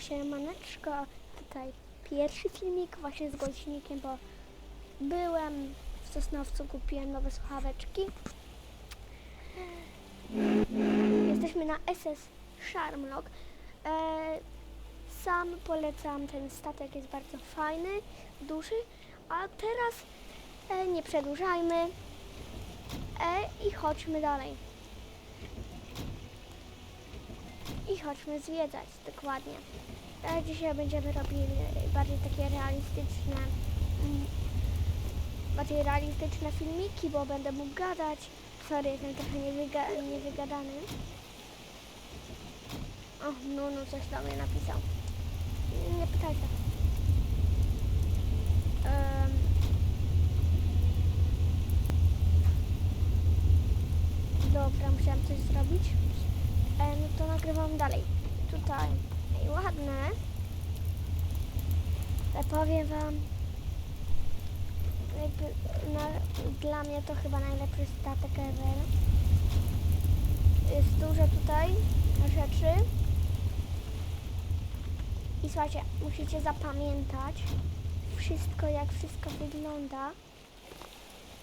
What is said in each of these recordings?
Siemanko, siemaneczko. Tutaj pierwszy filmik właśnie z głośnikiem, bo byłem w Sosnowcu, kupiłem nowe słuchaweczki. Jesteśmy na SS Sharmlock. E, sam polecam ten statek, jest bardzo fajny, duży. A teraz e, nie przedłużajmy e, i chodźmy dalej. I chodźmy zwiedzać, dokładnie. E, dzisiaj będziemy robili bardziej takie realistyczne, mm, bardziej realistyczne filmiki, bo będę mógł gadać. Sorry, jestem trochę niewyga niewygadany. O, no, no, coś do mnie napisał. Nie pytajcie. Dobra, musiałam coś zrobić. No to nagrywam dalej. Tutaj. Ej, ładne. Ale powiem wam, jakby na, dla mnie to chyba najlepszy statek ever. Jest dużo tutaj rzeczy. I słuchajcie, musicie zapamiętać wszystko, jak wszystko wygląda.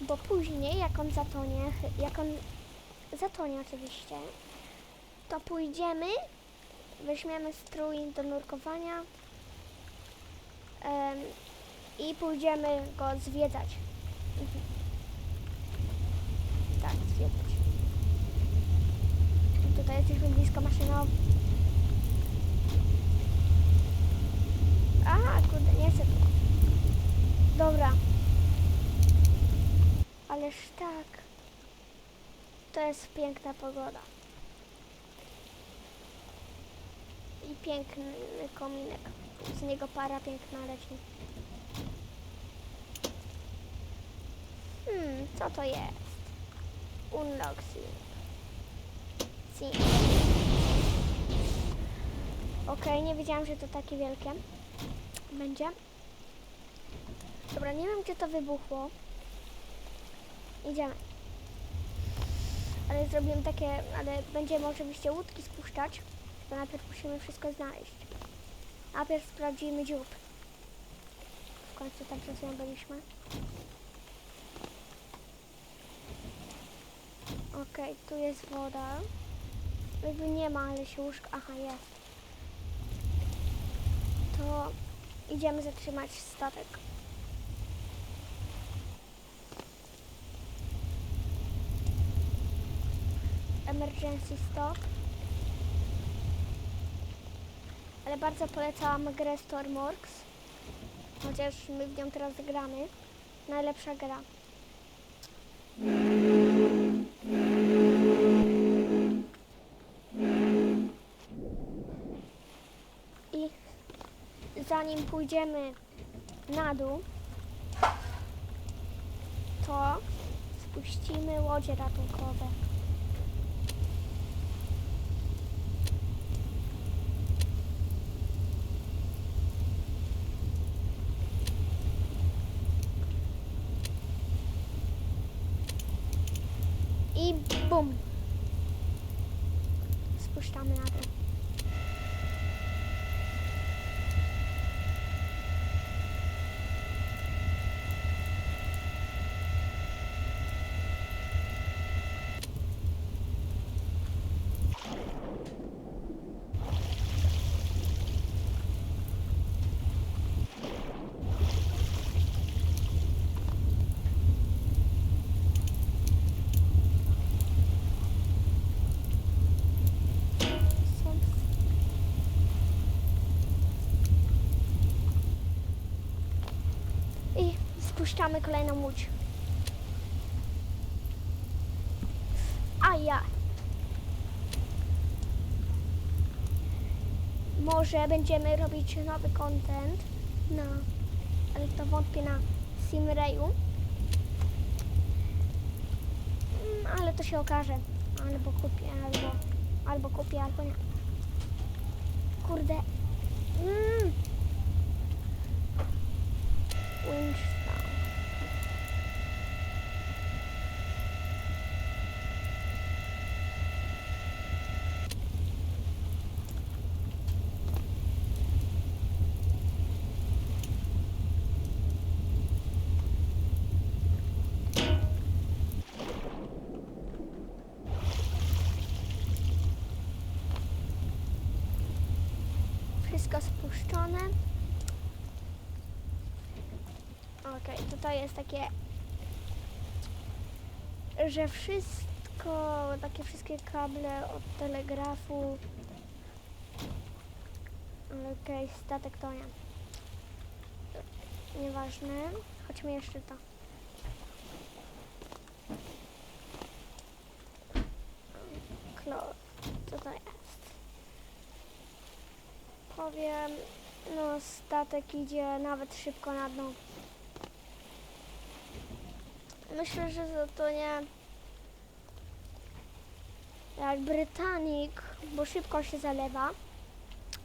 Bo później, jak on zatonie, jak on zatonie oczywiście, to pójdziemy, weźmiemy strój do nurkowania i pójdziemy go zwiedzać. Mhm. Tak, zwiedzać. Tutaj jesteśmy blisko maszyną. Aha, kurde, nie chcę tu. Dobra. Ależ tak. To jest piękna pogoda. I piękny kominek. Z niego para piękna leci. Hmm, co to jest? Unlock. Sim. Okej, nie wiedziałam, że to takie wielkie będzie. Dobra, nie wiem, gdzie to wybuchło. Idziemy. Ale zrobimy takie, ale będziemy oczywiście łódki spuszczać, to najpierw musimy wszystko znaleźć. Najpierw sprawdzimy dziób. W końcu tam chwilą byliśmy. Okej, tu jest woda. Jakby nie ma, ale się łóżko... Aha, jest. To idziemy zatrzymać statek. Emergency Stop. Ale bardzo polecałam grę Stormworks. Chociaż my w nią teraz gramy. Najlepsza gra. I zanim pójdziemy na dół, to spuścimy łodzie ratunkowe. I bum! Spuszczamy na dół. Są I spuszczamy kolejną łódź. A ja. Może będziemy robić nowy content na, ale to wątpię na Simrayu. Mm, Ale to się okaże. Albo kupię, albo, albo kupię, albo nie. Kurde. Mm. Winchstone. Wszystko spuszczone. Okej, tutaj jest takie, że wszystko, takie wszystkie kable od telegrafu. Okej, statek to nie. Nieważne. Chodźmy jeszcze to. Klo, co to jest? Powiem, no statek idzie nawet szybko na dno. Myślę, że za to nie jak Britannic, bo szybko się zalewa,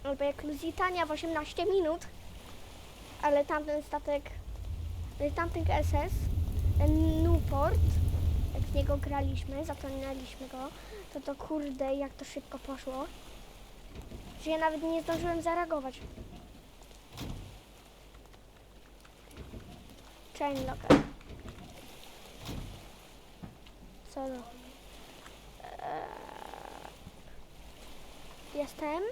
albo jak Lusitania w 18 minut, ale tamten statek, tamten SS, ten Newport, jak z niego graliśmy, zatonęliśmy go, to to kurde, jak to szybko poszło, że ja nawet nie zdążyłem zareagować. Chain locker. Co to? Eee, Jestem.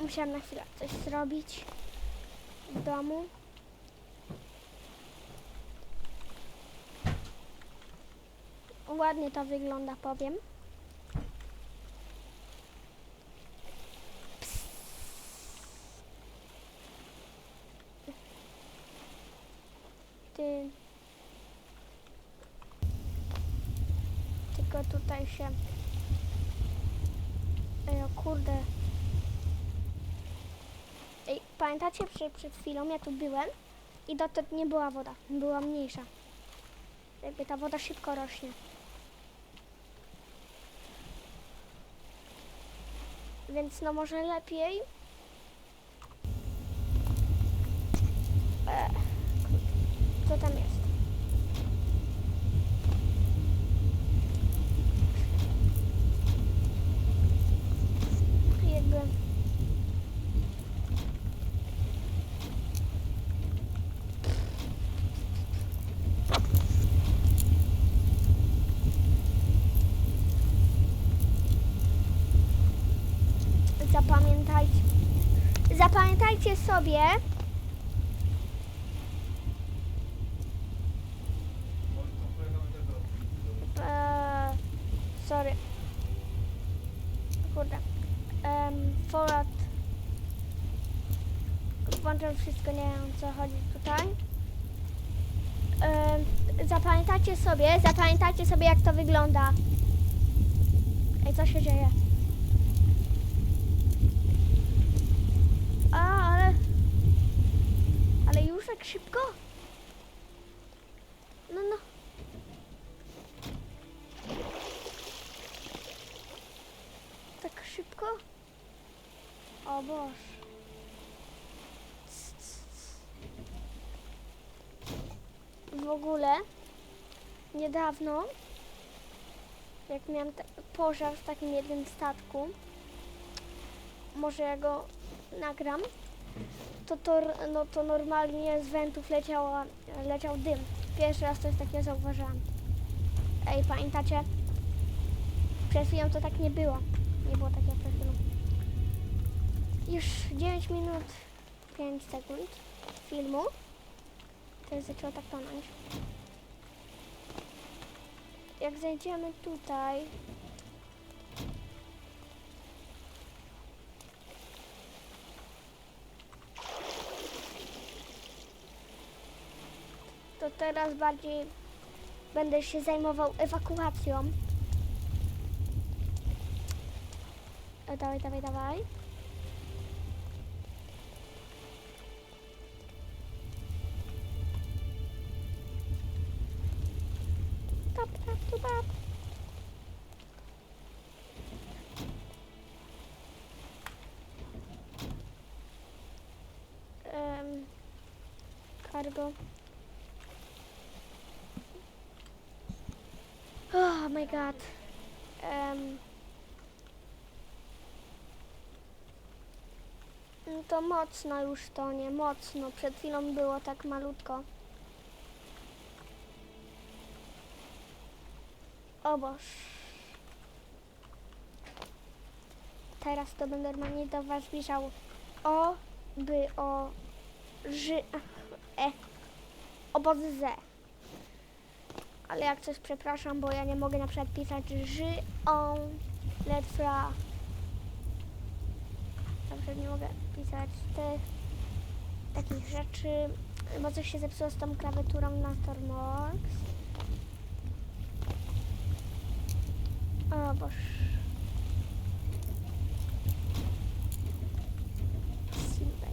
Musiałam na chwilę coś zrobić w domu. Ładnie to wygląda, powiem. Ty. Tylko tutaj się. Ej, o kurde. Ej, pamiętacie, że przed chwilą ja tu byłem i dotąd nie była woda, była mniejsza. Jakby ta woda szybko rośnie. Więc no może lepiej. E, co tam jest? Jakby. Zapamiętajcie. Zapamiętajcie sobie, Eee, sorry. Kurde. Um, forward. Włączam wszystko, nie wiem co chodzi tutaj. Em, zapamiętajcie sobie, zapamiętajcie sobie jak to wygląda. Ej, co się dzieje? A, ale... Ale już tak szybko? No, no. Tak szybko? O Boż. W ogóle niedawno, jak miałam pożar w takim jednym statku, może ja go nagram, to, to, no, to normalnie z wentów leciała, leciał dym. Pierwszy raz coś takiego zauważyłam. Ej, pamiętacie? Przed chwilą to tak nie było. Nie było tak jak przed chwilą. Już 9 minut 5 sekund filmu. To już zaczęło tak tonąć. Jak zejdziemy tutaj, to teraz bardziej będę się zajmował ewakuacją. E, dawaj, dawaj, dawaj. My god. Em, no to mocno już to nie, mocno. Przed chwilą było tak malutko. O Boż. teraz to będę normalnie do was piszał o, by, o, ży, e, oboz ze. Ale jak coś przepraszam, bo ja nie mogę na przykład pisać ży, on, letra. Przykład nie mogę pisać tych takich rzeczy, bo coś się zepsuło z tą klawiaturą na Stormworks. O boż. Silver.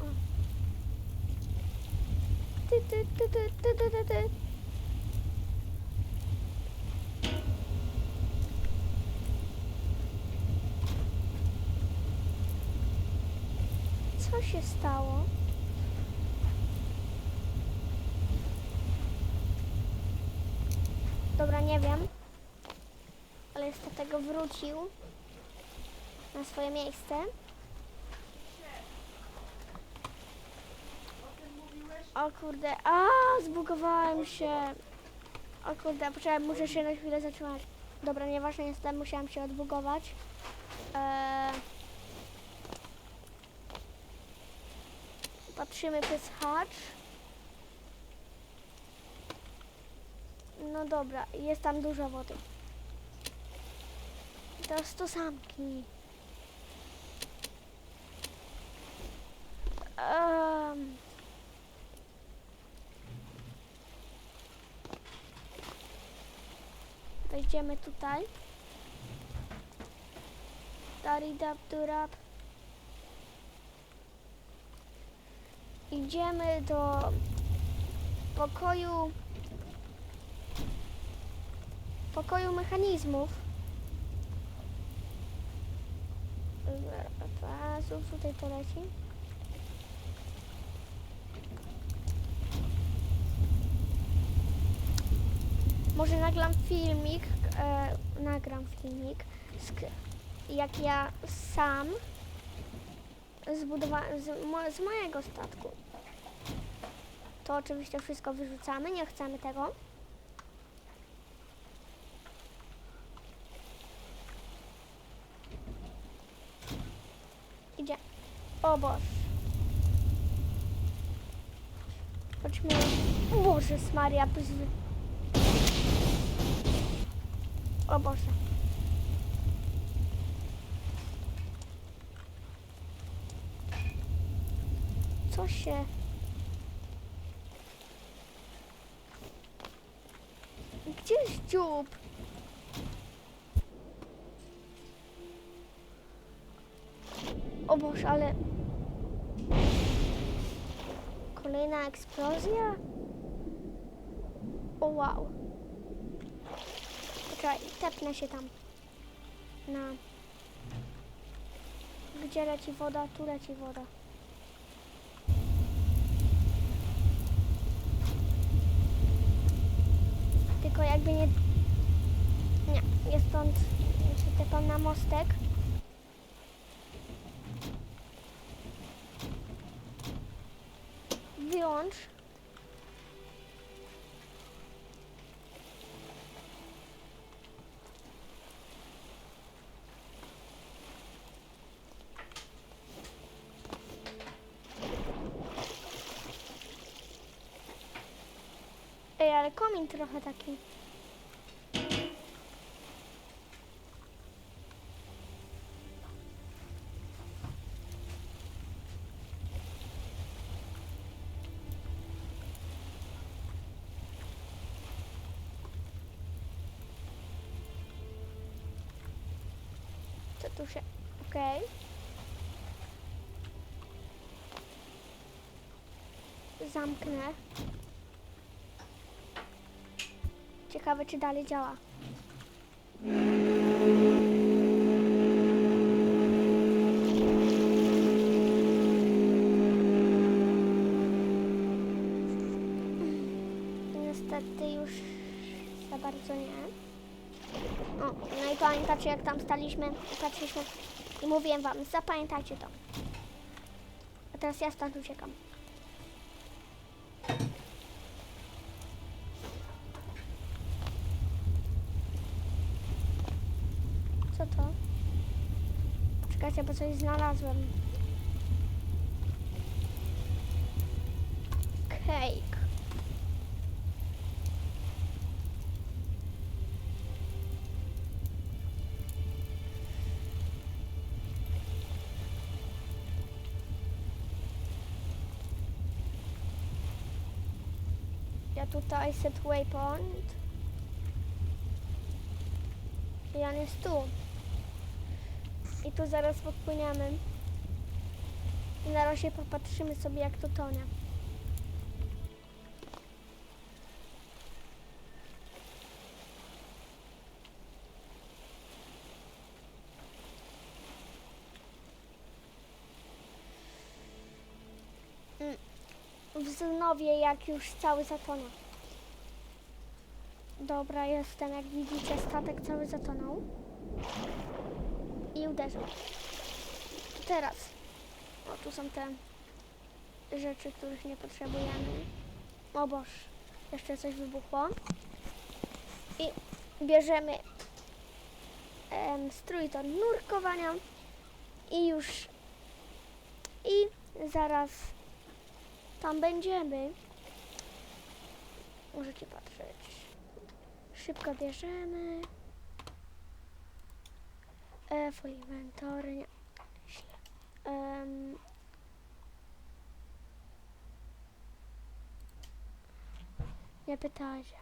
O. Ty, ty, ty, ty, ty, ty, ty, ty. Co się stało? Dobra, nie wiem. Ale jeszcze tego wrócił na swoje miejsce. O kurde, a zbugowałem się. O kurde, poczekaj, muszę się na chwilę zatrzymać. Dobra, nieważne, niestety musiałam się odbugować. Eee... Patrzymy przez hacz. No dobra, jest tam dużo wody. Teraz to zamknij. Um. Wejdziemy tutaj. Daridab durab. Idziemy do pokoju pokoju mechanizmów. Zaraz tutaj poleci. Może nagram filmik, e, nagram filmik, jak ja sam zbudowałem z, z mojego statku. To oczywiście wszystko wyrzucamy, nie chcemy tego. Idzie. O Boże. Chodźmy. Boże Maria. O Boże. Co się... Gdzie jest dziób? O Boże, ale... Kolejna eksplozja? O wow. Poczekaj, tepnę się tam. Na... Gdzie leci woda? Tu leci woda. Tylko jakby nie... Nie, jest stąd... Się tepam na mostek. Wyłącz. Komin trochę taki. Tu się... Okej. Zamknę. Ciekawe, czy dalej działa. Niestety już za bardzo nie. O, no i pamiętacie, jak tam staliśmy i patrzyliśmy i mówiłem wam, zapamiętajcie to. A teraz ja stąd uciekam. Co to? Czekajcie, bo coś znalazłem. Cake. Ja tutaj set waypoint. On jest tu. I tu zaraz podpłyniemy. I na razie popatrzymy sobie jak to tonie. Mm. Wznowię jak już cały zatonie. Dobra, jestem. Jak widzicie, statek cały zatonął. I uderzył. Teraz. O, tu są te rzeczy, których nie potrzebujemy. O Boż, jeszcze coś wybuchło. I bierzemy em, strój do nurkowania. I już. I zaraz tam będziemy. Możecie patrzeć. Szybko bierzemy. E, full inventory. Nie. Em, nie pytajcie.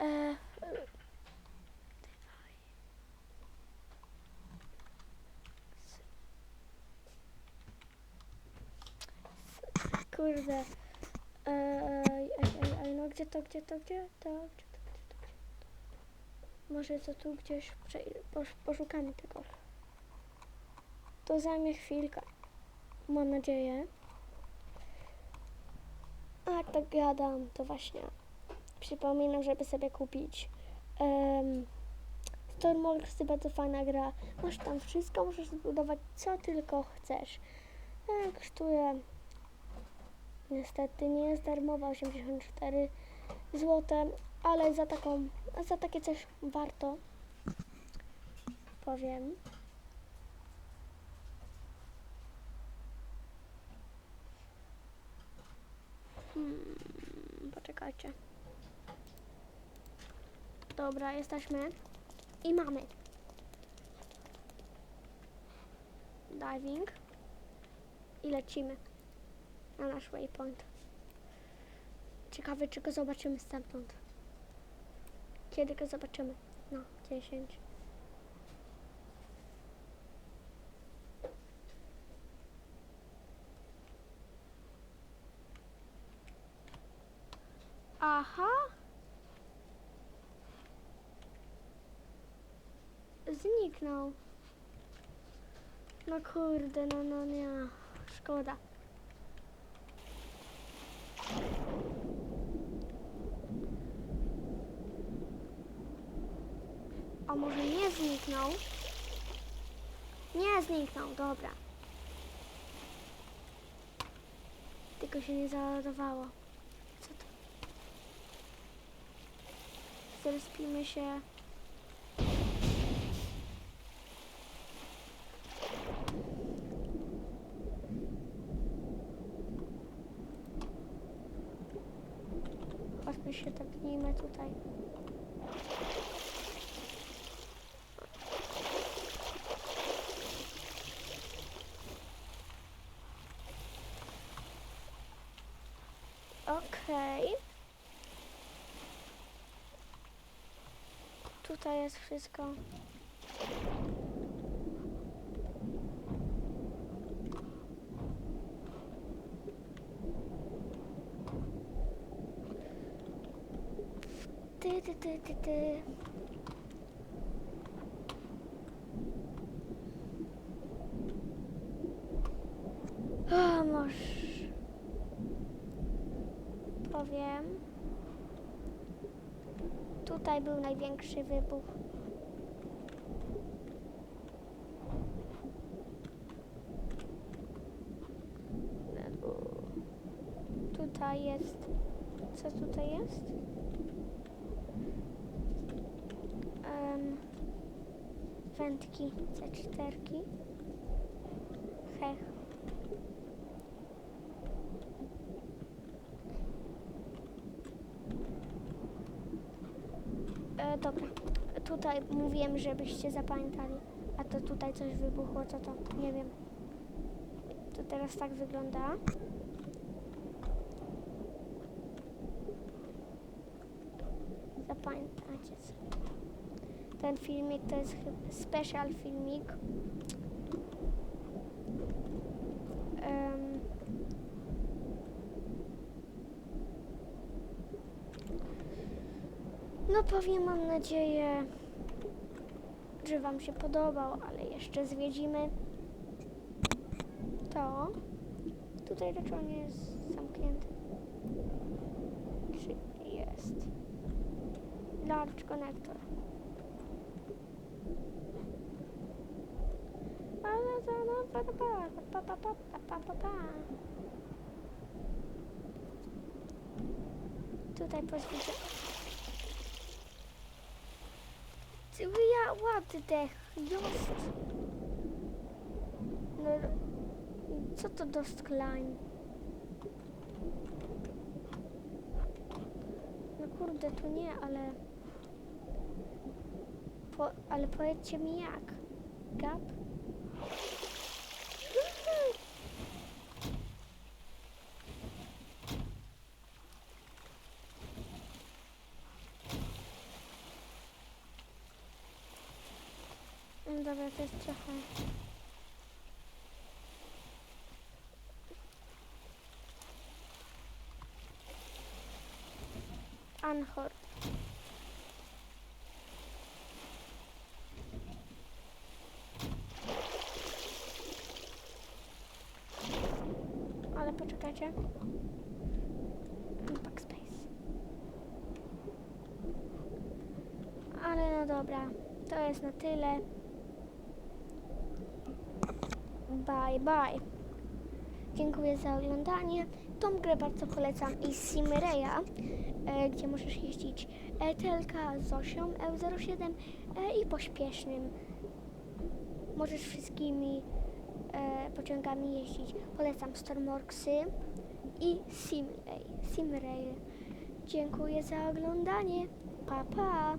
E, Kurde. Ej, ej, ej, ej, no gdzie to, gdzie to, gdzie to, gdzie? Może to tu gdzieś poszukamy tego. To zajmie chwilkę. Mam nadzieję. A tak gadam, to właśnie przypominam, żeby sobie kupić um, Stormworks, bardzo fajna gra. Masz tam wszystko, możesz zbudować co tylko chcesz. E, kosztuje Niestety nie jest darmowa 84 zł, ale za taką, za takie coś warto. Powiem. Hmm, poczekajcie. Dobra, jesteśmy. I mamy. Diving. I lecimy na nasz waypoint. Ciekawe, czy go zobaczymy stamtąd. Kiedy go zobaczymy? No, 10. Aha. Zniknął. No kurde, no, no nie. Szkoda. Może nie zniknął? Nie zniknął, dobra. Tylko się nie załadowało. Co to? Zrespimy się. Chodźmy się tepnijmy tutaj. Okej. Tutaj jest wszystko. Ty, ty, ty, ty, ty. O, może powiem. Tutaj był największy wybuch. Tutaj jest. Co tutaj jest? Em, wędki C4. Hech. E, dobra, tutaj mówiłem, żebyście zapamiętali, a to tutaj coś wybuchło, co to? Nie wiem. To teraz tak wygląda. Zapamiętajcie sobie. Ten filmik to jest special filmik. No powiem, mam nadzieję, że Wam się podobał, ale jeszcze zwiedzimy to. Tutaj raczej on jest zamknięty. Czy jest? Large connector. Tutaj pozwólcie. Ja, the just. No, co to Dost Klein? No kurde, tu nie, ale... Po, ale powiedzcie mi jak. Gap? No Dobra, to trochę... Anchor. Ale poczekajcie. Backspace. Ale no dobra, to jest na tyle. Bye bye. Dziękuję za oglądanie. Tą grę bardzo polecam i Simreya, e, gdzie możesz jeździć ETLK z osią E07 e, i pośpiesznym. Możesz wszystkimi e, pociągami jeździć. Polecam Stormworksy i Simray. Simray. Dziękuję za oglądanie. Pa pa!